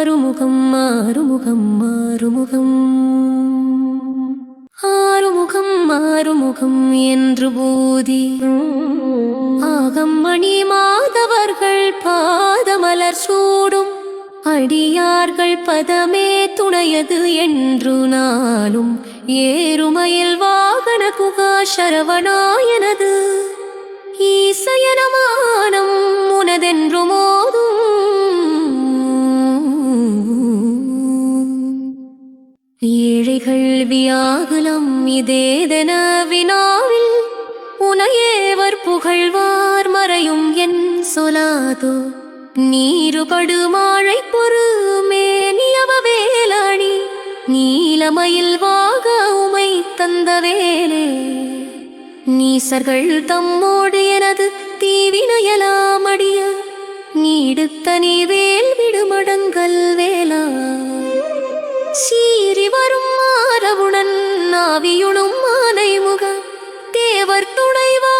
ஆறுமுகம் ஆறுமுகம் ஆறுமுகம். ஆறுமுகம் ஆறுமுகம் என்று போதி. ஆகம் மணி மாதவர்கள் பாதமலர் சூடும். அடியார்கள் பதமே துணையது என்று நாளும். ஏறுமயில் வாகன குகா சரவணாயனது. ஏழைகள் வியாகுலம் இதேதென வினாவில் உனையேவர் புகழ்வார் மறையும் என் சொலாதோ நீருபடு மாழை பொறுமே வேளாணி நீலமயில் வாக உமை தந்த வேலே. நீசர்கள் தம்மோடு எனது தீவினையலாமடிய நீடுத்த நீ வேல் விடுமடங்கல் வேலா. துணைவா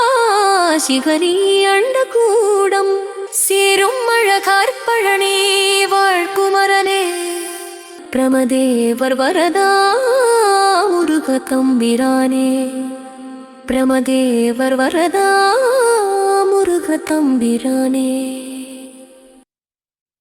சிகரி அண்ட கூடம் சேரும் அழகார்பழனே வாழ்குமரனே. பிரமதேவர் வரதா முருக தம்பிரானே. பிரமதேவர் வரதா முருக தம்பிரானே.